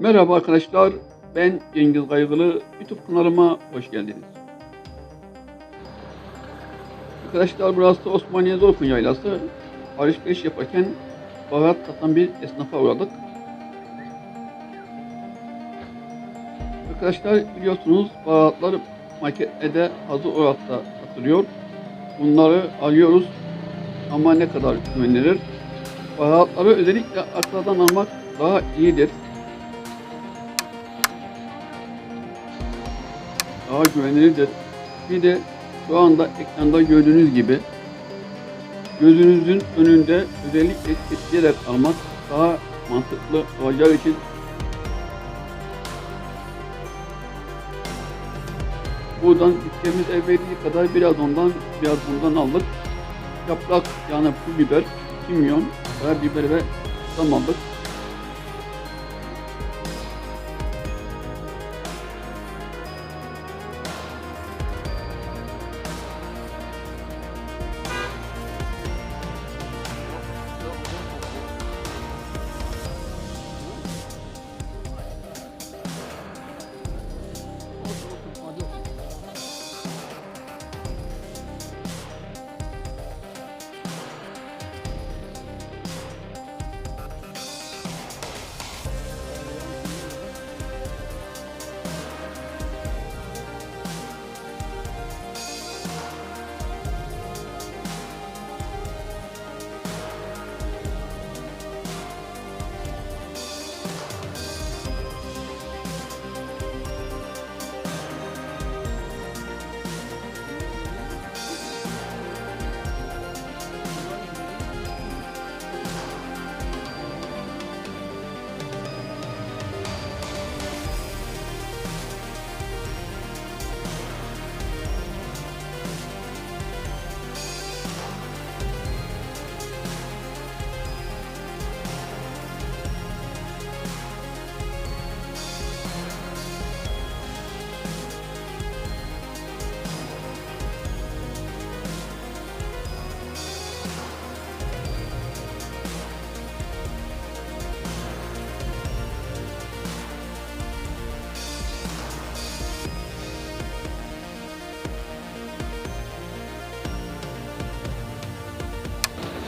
Merhaba arkadaşlar, ben Cengiz Kaygılı. YouTube kanalıma hoş geldiniz. Arkadaşlar burası Osmaniye Zorkun Yaylası. Alışveriş yaparken baharat satan bir esnafa uğradık. Arkadaşlar biliyorsunuz baharatlar marketlerde hazır olarak satılıyor. Bunları alıyoruz ama ne kadar güvenilir? Baharatları özellikle akradan almak daha iyidir. Daha güvenilirdir. Bir de şu anda ekranda gördüğünüz gibi gözünüzün önünde özellikle etkileyerek almak daha mantıklı olacağı için buradan el verdiği kadar biraz ondan biraz bundan aldık. Yaprak yani pul biber, kimyon, karabiber ve susam aldık.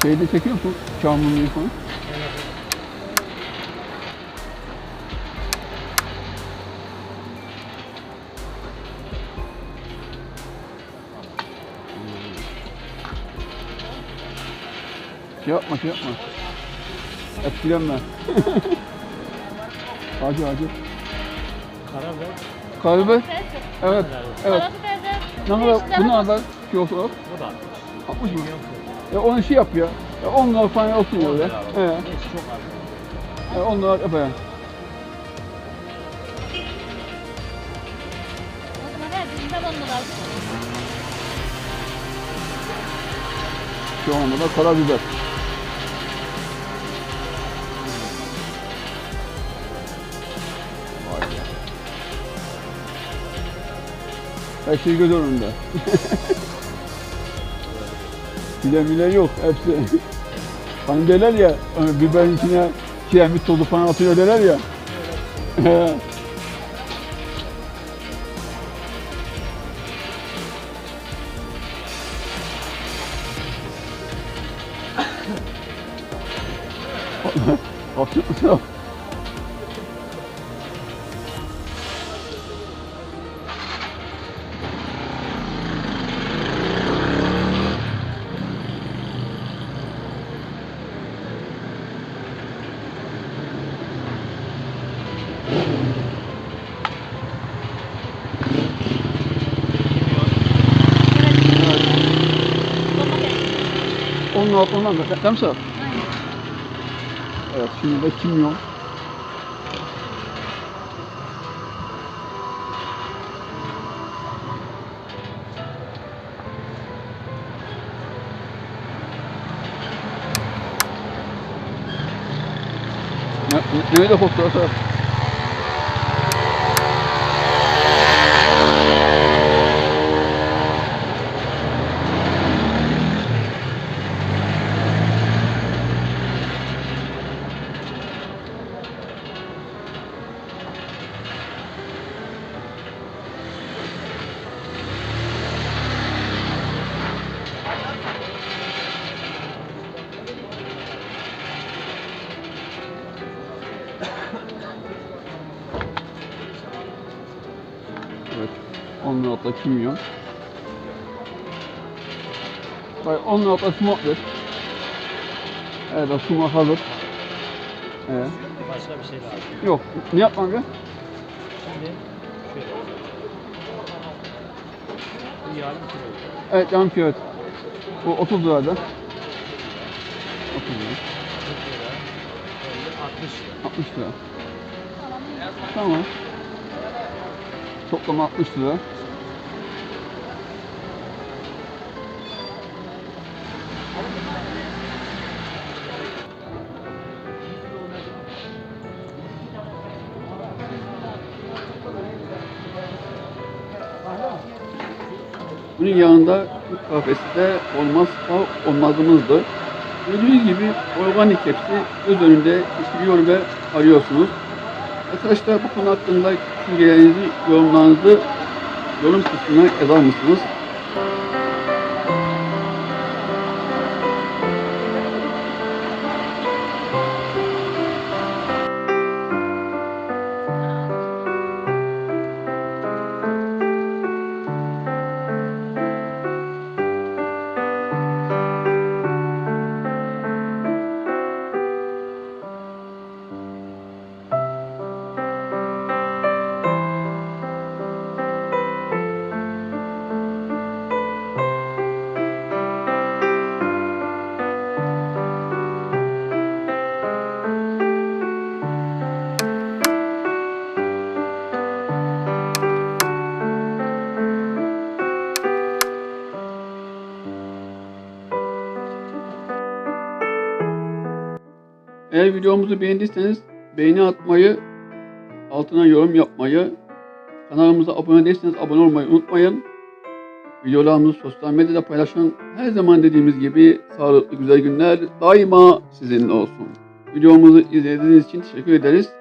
Şeyde çekiyor musun? Çamurluğu falan. Şey yapma, şey yapma. Etkilenme. acı acı. Karabiber. Karabiber? Evet, evet. Salata Ne kadar, bu ne kadar kilosu olarak? Bu da. 60 mı? Ya onu şey yap ya. ya 10 lira falan olsun öyle. He. Neyse çok az. Ya 10 lira yap ya. Şu anda da karabiber. Her şey göz önünde. Bile bile yok hepsi. Hani derler ya hani biberin içine kiremit tozu falan atıyor derler ya. Afiyet olsun. Onun altından da değil mi Serap? Evet şimdi de kimyon. Ne, ne, neyle koktular Serap? 10 lira kimyon. Bak 10 lira smokler. Evet, sumak hazır. Evet. Başka bir şey lazım. Yok, ne yapmam be? Şimdi şöyle. Bu yarım kilo. Evet, yarım kilo. Bu 30 lirada. 30 lira. 40 lira. 50, 60 lira. 60 lira. Tamam. Toplam 60 lira. Bunun yanında de olmazsa olmazımızdır. Gördüğünüz gibi organik hepsi göz önünde pişiriyor ve arıyorsunuz. Arkadaşlar bu konu hakkında düşüncelerinizi, yorumlarınızı yorum kısmına yazar mısınız? Eğer videomuzu beğendiyseniz beğeni atmayı, altına yorum yapmayı, kanalımıza abone değilseniz abone olmayı unutmayın. Videolarımızı sosyal medyada paylaşın. Her zaman dediğimiz gibi sağlıklı güzel günler daima sizinle olsun. Videomuzu izlediğiniz için teşekkür ederiz.